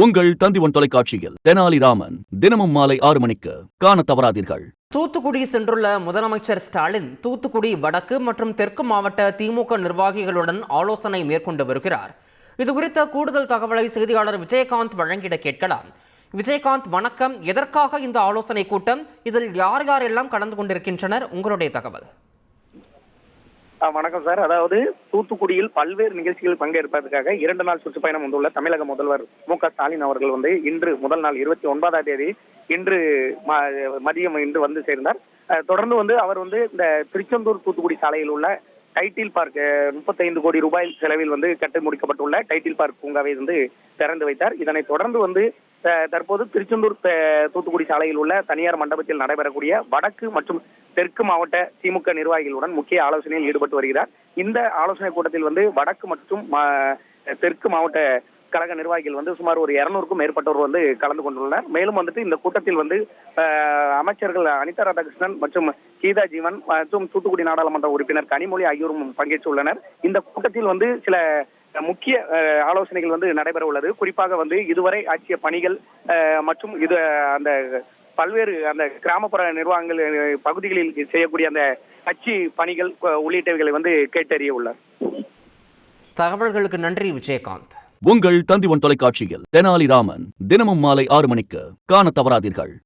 உங்கள் தந்திவன் தொலைக்காட்சியில் தெனாலிராமன் தினமும் மாலை ஆறு மணிக்கு காண தவறாதீர்கள். தூத்துக்குடி சென்றுள்ள முதலமைச்சர் ஸ்டாலின் தூத்துக்குடி வடக்கு மற்றும் தெற்கு மாவட்ட திமுக நிர்வாகிகளுடன் ஆலோசனை மேற்கொண்டு வருகிறார். இது குறித்த கூடுதல் தகவலை செய்தியாளர் விஜயகாந்த் வழங்கிட கேட்கலாம். விஜயகாந்த் வணக்கம். எதற்காக இந்த ஆலோசனை கூட்டம்? இதில் யார் யாரெல்லாம் கலந்து கொண்டிருக்கின்றனர்? உங்களுடைய தகவல். வணக்கம் சார். அதாவது தூத்துக்குடியில் பல்வேறு நிகழ்ச்சிகளில் பங்கேற்பதற்காக இரண்டு நாள் சுற்றுப்பயணம் வந்துள்ள தமிழக முதல்வர் மு க ஸ்டாலின் அவர்கள் வந்து இன்று முதல் நாள் இருபத்தி ஒன்பதாம் தேதி இன்று ம- மதியம் இன்று வந்து சேர்ந்தார். தொடர்ந்து வந்து அவர் வந்து இந்த திருச்செந்தூர் தூத்துக்குடி சாலையில் உள்ள டைட்டில் பார்க் முப்பத்தைந்து கோடி ரூபாய் செலவில் வந்து கட்டி முடிக்கப்பட்டுள்ள டைட்டில் பார்க் பூங்காவை வந்து திறந்து வைத்தார். இதனைத் தொடர்ந்து வந்து தற்போது திருச்செந்தூர் தூத்துக்குடி சாலையில் உள்ள தனியார் மண்டபத்தில் நடைபெறக்கூடிய வடக்கு மற்றும் தெற்கு மாவட்ட திமுக நிர்வாகிகளுடன் முக்கிய ஆலோசனையில் ஈடுபட்டு வருகிறார். இந்த ஆலோசனை கூட்டத்தில் வந்து வடக்கு மற்றும் தெற்கு மாவட்ட கழக நிர்வாகிகள் வந்து சுமார் ஒரு இருநூறுக்கும் மேற்பட்டோர் வந்து கலந்து கொண்டுள்ளனர். மேலும் வந்துட்டு இந்த கூட்டத்தில் வந்து அமைச்சர்கள் அனிதா ராதாகிருஷ்ணன் மற்றும் கீதா ஜீவன் மற்றும் தூத்துக்குடி நாடாளுமன்ற உறுப்பினர் கனிமொழி ஆகியோரும் பங்கேற்றுள்ளனர். இந்த கூட்டத்தில் வந்து சில முக்கிய அஹ், ஆலோசனைகள் வந்து நடைபெற உள்ளது. குறிப்பாக வந்து இதுவரை ஆற்றிய பணிகள் மற்றும் இது அந்த பல்வேறு அந்த கிராமப்புற நிர்வாகங்கள் பகுதிகளில் செய்யக்கூடிய அந்த கட்சி பணிகள் உள்ளிட்டவைகளை வந்து கேட்டறிய உள்ளார். தகவல்களுக்கு நன்றி விஜயகாந்த். உங்கள் தந்திவன் தொலைக்காட்சியில் தெனாலிராமன் தினமும் மாலை ஆறு மணிக்கு காண தவறாதீர்கள்.